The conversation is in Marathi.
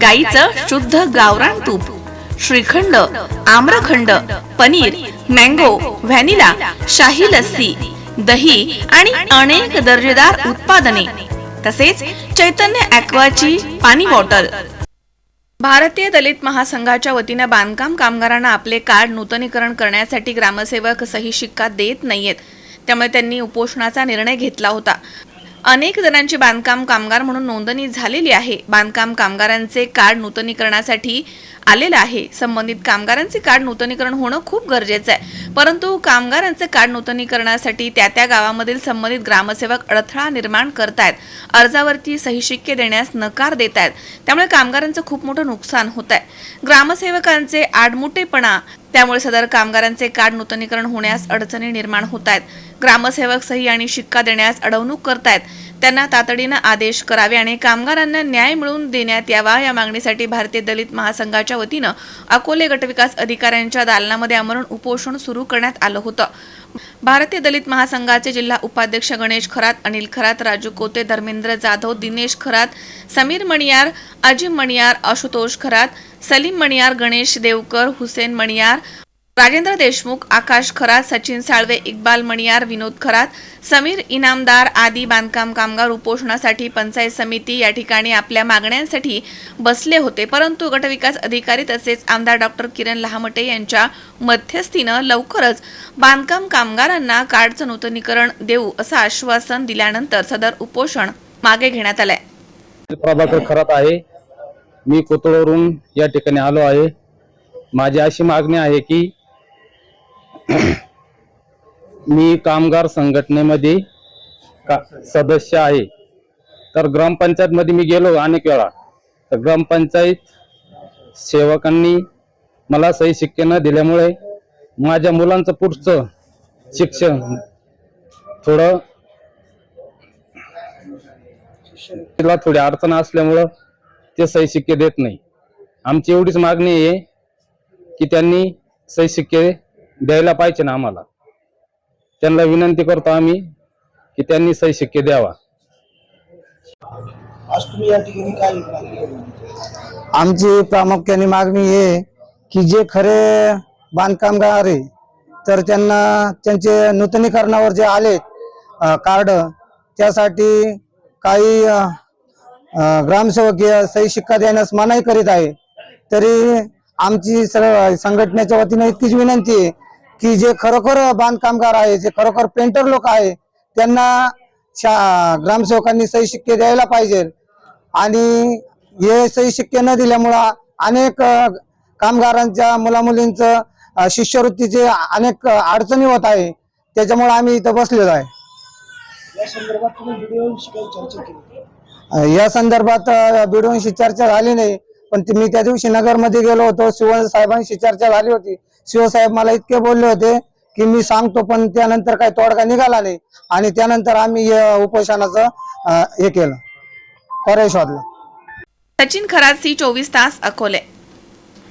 गाईचं शुद्ध गावरान तूप श्रीखंड आम्रखंड पनीर मँगो व्हॅनिला शाही लस्सी दही आणि अनेक दर्जेदार उत्पादने तसेच चैतन्य ॲक्वाची पाणी बॉटल. भारतीय दलित महासंघाच्या वतीनं बांधकाम कामगारांना आपले कार्ड नूतनीकरण करण्यासाठी ग्रामसेवक सही शिक्का देत नाहीयेत. त्यामुळे त्यांनी उपोषणाचा निर्णय घेतला होता. अनेक जणांची बांधकाम कामगार म्हणून नोंदणी झालेली आहे. बांधकाम कामगारांचे कार्ड नूतनीकरणासाठी आलेलं आहे. संबंधित कामगारांचे कार्ड नूतनीकरण होणं खूप गरजेचं आहे. परंतु कामगारांचे कार्ड नूतनीकरणासाठी त्या त्या गावामधील संबंधित ग्रामसेवक अडथळा निर्माण करतायत. अर्जावरती सही शिक्के देण्यास नकार देत आहेत त्यामुळे कामगारांचं खूप मोठं नुकसान होत आहे ग्रामसेवकांचे आडमुठेपणा त्यामुळे सदर कामगारांचे कार्ड नूतनीकरण होण्यास अडचणी निर्माण होत आहेत. ग्रामसेवक सही आणि शिक्का देण्यास अडवणूक करतायत त्यांना तातडीनं आदेश करावे आणि कामगारांना न्याय मिळवून देण्यात यावा या मागणीसाठी भारतीय दलित महासंघाच्या वतीनं अकोले गटविकास अधिकाऱ्यांच्या दालनामध्ये आमरण उपोषण सुरू करण्यात आलं होतं. भारतीय दलित महासंघाचे जिल्हा उपाध्यक्ष गणेश खरात अनिल खरात राजू कोते धर्मेंद्र जाधव दिनेश खरात समीर मणियार अजिम मणियार आशुतोष खरात सलीम मणियार गणेश देवकर हुसेन मणियार राजेंद्र देशमुख आकाश खरात सचिन साळवे इक्बाल मणियार विनोद खरात समीर इनामदार आदी बांधकाम कामगार उपोषणासाठी पंचायत समिती या ठिकाणी आपल्या मागण्यांसाठी बसले होते. परंतु गटविकास अधिकारी तसेच आमदार डॉक्टर किरण लहामटे यांच्या मध्यस्थीनं लवकरच बांधकाम कामगारांना कार्डचं नूतनीकरण देऊ असं आश्वासन दिल्यानंतर सदर उपोषण मागे घेण्यात आलंय. प्रभाकर खरात आहे. मी कोतळवरून या ठिकाणी आलो आहे. माझी अशी मागणी आहे की मी कामगार संघटनेमध्ये का सदस्य आहे. तर ग्रामपंचायतमध्ये मी गेलो अनेक वेळा. तर ग्रामपंचायत सेवकांनी मला सही शिक्के न दिल्यामुळे माझ्या मुलांचं पुढचं शिक्षण थोडं तिला थोडी अडचण असल्यामुळं ते सही शिक्के देत नाही. आमची एवढीच मागणी आहे की त्यांनी सही शिक्के द्यायला पाहिजे ना आम्हाला. त्यांना विनंती करतो आम्ही की त्यांनी सही शिक्के द्यावा. आज तुम्ही या ठिकाणी काय मागणी केली? आमची प्रामुख्याने मागणी आहे की जे खरे बांधकामगार आहे तर त्यांना त्यांचे नूतनीकरणावर जे आले कार्ड त्यासाठी काही अ, अ, ग्रामसेवकीय सही शिक्का देण्यास मनाई करीत आहे. तरी आमची सर्व संघटनेच्या वतीने इतकीच विनंती आहे की जे खरोखर बांधकामगार आहे जे खरोखर पेंटर लोक आहे त्यांना शा ग्रामसेवकांनी सही शिक्के द्यायला पाहिजे. आणि हे सही शिक्के न दिल्यामुळं अनेक कामगारांच्या मुलामुलींचं शिष्यवृत्तीचे अनेक अडचणी होत आहे. त्याच्यामुळे आम्ही इथं बसलेलो आहे. या संदर्भात बिडोंशी चर्चा झाली नाही. पण मी त्या दिवशी नगरमध्ये गेलो होतो. शिव साहेबांशी चर्चा झाली होती. शिवसाहेब मला इतके बोलले होते की मी सांगतो पण त्यानंतर काही तोडगा निघाला नाही आणि त्यानंतर आम्ही उपोषणाचं हे केलं. पर्याय शोधला सचिन खरासी चोवीस तास अकोले.